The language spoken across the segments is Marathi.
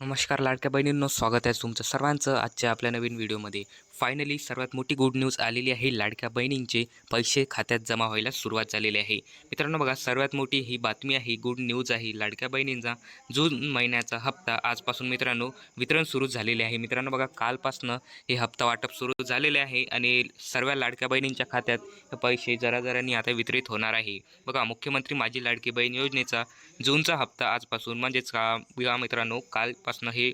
नमस्कार लाडक्या बहिणींनो स्वागत आहे तुमचं सर्वांचं आजच्या आपल्या नवीन व्हिडिओमध्ये. फायनली सर्वात मोठी गुड न्यूज आलेली आहे लाडक्या बहिणींचे. पैसे खात्यात जमा व्हायला सुरुवात झालेली आहे. मित्रांनो बघा सर्वात मोठी ही बातमी आहे गुड न्यूज आहे लाडक्या बहिणींचा. जून महिन्याचा हप्ता आजपासून मित्रांनो वितरण सुरू झालेले आहे. मित्रांनो बघा कालपासनं हे हप्ता वाटप सुरू झालेले आहे आणि सर्व लाडक्या बहिणींच्या खात्यात पैसे जरा आता वितरित होणार आहे. बघा मुख्यमंत्री माझी लाडकी बहीण योजनेचा जूनचा हप्ता आजपासून म्हणजेच का मित्रांनो कालपासनं हे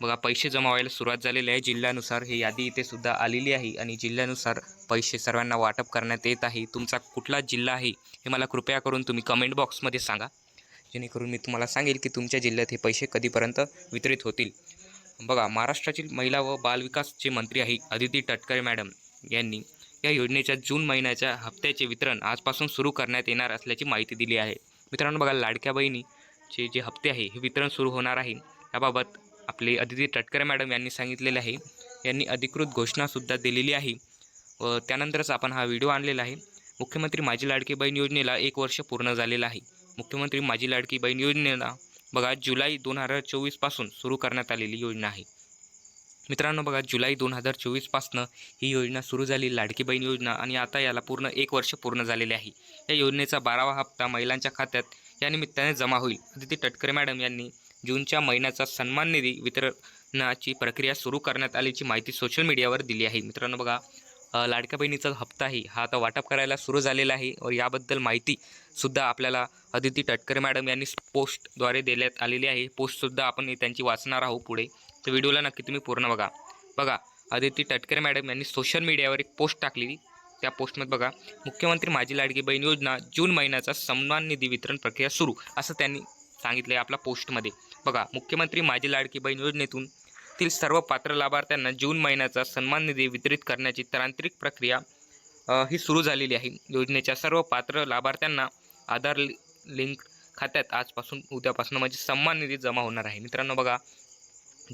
बघा पैसे जमा व्हायला सुरुवात झालेली आहे. जिल्ह्यानुसार हे यादी इथे सुद्धा आलेली आहे आणि जिल्ह्यानुसार पैसे सर्वांना वाटप करण्यात येत आहे. तुमचा कुठला जिल्हा आहे हे मला कृपया करून तुम्ही कमेंट बॉक्समध्ये सांगा. जेणेकरून मी तुम्हाला सांगेल की तुमच्या जिल्ह्यात हे पैसे कधीपर्यंत वितरित होतील. बघा महाराष्ट्रातील महिला व बालविकासचे मंत्री आहे अदिती तटकरे मॅडम यांनी. या योजनेच्या जून महिन्याच्या हप्त्याचे वितरण आजपासून सुरू करण्यात येणार असल्याची माहिती दिली आहे. मित्रांनो बघा लाडक्या बहिणीचे जे हप्ते आहे हे वितरण सुरू होणार आहे. याबाबत आपले अदिती तटकरे मॅडम यांनी सांगितलेले आहे. यांनी अधिकृत घोषणासुद्धा दिलेली आहे. व त्यानंतरच आपण हा व्हिडिओ आणलेला आहे. मुख्यमंत्री माझी लाडकी बहीण योजनेला एक वर्ष पूर्ण झालेलं आहे. मुख्यमंत्री माझी लाडकी बहीण योजनेला बघा जुलै दोन हजार चोवीसपासून सुरू करण्यात आलेली योजना आहे. मित्रांनो बघा जुलै दोन हजार चोवीसपासनं ही योजना सुरू झाली. लाडकी बहीण योजना आणि आता याला पूर्ण एक वर्ष पूर्ण झालेले आहे. या योजनेचा बारावा हप्ता महिलांच्या खात्यात या निमित्ताने जमा होईल. अदिती तटकरे मॅडम यांनी जूनच्या महिन्याचा सन्मान निधी वितरणाची प्रक्रिया सुरू करण्यात आल्याची माहिती सोशल मीडियावर दिली आहे. मित्रांनो बघा लाडक्या बहिणीचा हप्ता आहे हा आता वाटप करायला सुरू झालेला आहे व याबद्दल माहितीसुद्धा आपल्याला अदिती टटकरे मॅडम यांनी पोस्टद्वारे देण्यात आलेली आहे. पोस्टसुद्धा आपण त्यांची वाचणार आहोत पुढे. तर व्हिडिओला नक्की तुम्ही पूर्ण बघा. बघा अदिती टटकरे मॅडम यांनी सोशल मीडियावर एक पोस्ट टाकलेली. त्या पोस्टमध्ये बघा मुख्यमंत्री माझी लाडकी बहीण योजना जून महिन्याचा सन्मान निधी वितरण प्रक्रिया सुरू असं त्यांनी सांगितलं आहे आपल्या पोस्टमध्ये बघा मुख्यमंत्री माझी लाडकी बहीण योजनेतून तील सर्व पात्र लाभार्थ्यांना जून महिन्याचा सन्मान निधी वितरित करण्याची तांत्रिक प्रक्रिया ही सुरू झालेली आहे. योजनेच्या सर्व पात्र लाभार्थ्यांना आधार लिंक खात्यात आजपासून उद्यापासून म्हणजे सन्मान निधी जमा होणार आहे. मित्रांनो बघा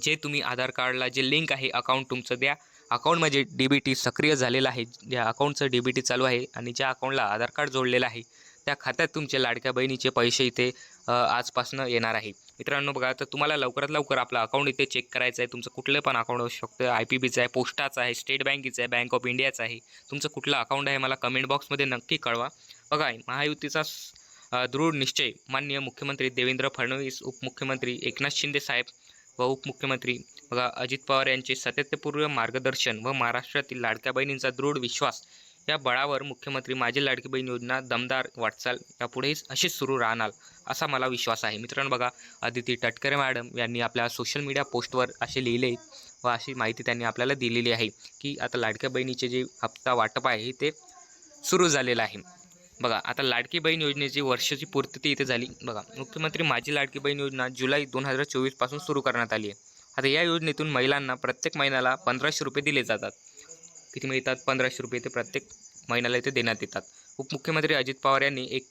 जे तुम्ही आधार कार्डला जे लिंक आहे अकाउंट तुमचं द्या अकाउंटमध्ये डी बी टी सक्रिय झालेलं आहे. ज्या अकाउंटचं डी बी टी चालू आहे आणि ज्या अकाउंटला आधार कार्ड जोडलेलं आहे त्या खात्यात तुमच्या लाडक्या बहिणीचे पैसे इथे आजपासून येणार आहे. मित्रांनो बघा तर तुम्हाला लवकरात लवकर आपलं अकाउंट इथे चेक करायचं आहे. तुमचं कुठलं पण अकाउंट असू शकतं. आय पी बीचं आहे पोस्टाचं आहे स्टेट बँकेचं आहे बँक ऑफ इंडियाचं आहे. तुमचं कुठलं अकाउंट आहे मला कमेंट बॉक्समध्ये नक्की कळवा. बघा महायुतीचा दृढ निश्चय माननीय मुख्यमंत्री देवेंद्र फडणवीस उपमुख्यमंत्री एकनाथ शिंदे साहेब व उपमुख्यमंत्री बघा अजित पवार यांचे सातत्यपूर्व मार्गदर्शन व महाराष्ट्रातील लाडक्या बहिणींचा दृढ विश्वास या बळावर मुख्यमंत्री माझी लाडकी बहीण योजना दमदार वाटचाल यापुढेही अशीच सुरू राहणार असा मला विश्वास आहे. मित्रांनो बघा अदिती टटकरे मॅडम यांनी आपल्या सोशल मीडिया पोस्टवर असे लिहिले व अशी माहिती त्यांनी आपल्याला दिलेली आहे की आता लाडक्या बहिणीचे जे हप्ता वाटप आहे ते सुरू झालेलं आहे. बघा आता लाडकी बहीण योजनेची वर्षाची पूर्तती इथे झाली. बघा मुख्यमंत्री माझी लाडकी बहीण योजना जुलै दोन हजार चोवीसपासून सुरू करण्यात आली आहे. आता या योजनेतून महिलांना प्रत्येक महिन्याला पंधराशे रुपये दिले जातात. किती मिळतात? पंधराशे रुपये ते प्रत्येक महिन्याला इथे देण्यात येतात. उपमुख्यमंत्री अजित पवार यांनी एक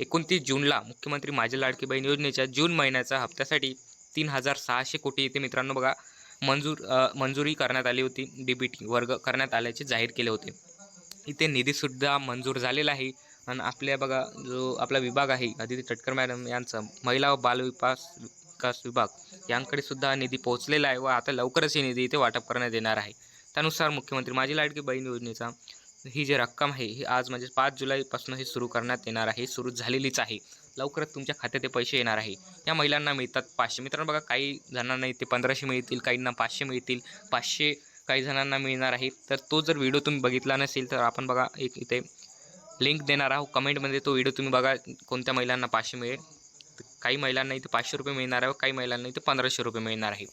एकोणतीस जूनला मुख्यमंत्री माझी लाडकी बहीण योजनेच्या जून महिन्याच्या हप्त्यासाठी तीन हजार सहाशे कोटी इथे मित्रांनो बघा मंजूर मंजुरी करण्यात आली होती. डी बी टी वर्ग करण्यात आल्याचे जाहीर केले होते. इथे निधीसुद्धा मंजूर झालेला आहे. आणि आपल्या बघा जो आपला विभाग आहे अदिती तटकर मॅडम यांचा महिला व बालविकास विकास विभाग यांकडे सुद्धा निधी पोहोचलेला आहे व आता लवकरच ही निधी इथे वाटप करण्यात येणार आहे. त्यानुसार मुख्यमंत्री माझी लाडकी बहीण योजनेचा ही जी रक्कम आहे ही आज म्हणजे पाच जुलैपासून हे सुरू करण्यात येणार आहे सुरू झालेलीच आहे. लवकरच तुमच्या खात्यात ते पैसे येणार आहे. या महिलांना मिळतात पाचशे. मित्रांनो बघा काही जणांना इथे पंधराशे मिळतील काहींना पाचशे मिळतील पाचशे काही जणांना मिळणार आहे. तर तो जर व्हिडिओ तुम्ही बघितला नसेल तर आपण बघा एक इथे लिंक देणार आहोत. कमेंटमध्ये तो व्हिडिओ तुम्ही बघा कोणत्या महिलांना पाचशे मिळेल. तर काही महिलांना इथे पाचशे रुपये मिळणार आहे व काही महिलांना इथे पंधराशे रुपये मिळणार आहे.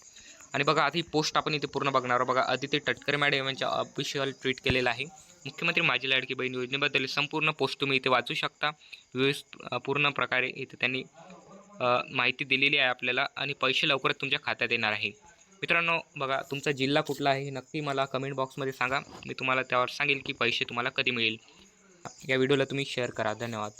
आणि बघा आधी पोस्ट आपण इथे पूर्ण बघणार आहोत. बघा अदिती तटकरे मॅडम यांच्या ऑफिशियल ट्विट केलेलं आहे. मुख्यमंत्री माझी लाडकी बहीण योजनेबद्दल संपूर्ण पोस्ट तुम्ही इथे वाचू शकता. व्यवस्थित पूर्ण प्रकारे इथे त्यांनी माहिती दिलेली आहे आपल्याला आणि पैसे लवकरच तुमच्या खात्यात येणार आहे. मित्रांनो बघा तुमचा जिल्हा कुठला आहे हे नक्की मला कमेंट बॉक्समध्ये सांगा. मी तुम्हाला त्यावर सांगेल की पैसे तुम्हाला कधी मिळेल. या व्हिडिओला तुम्ही शेअर करा. धन्यवाद.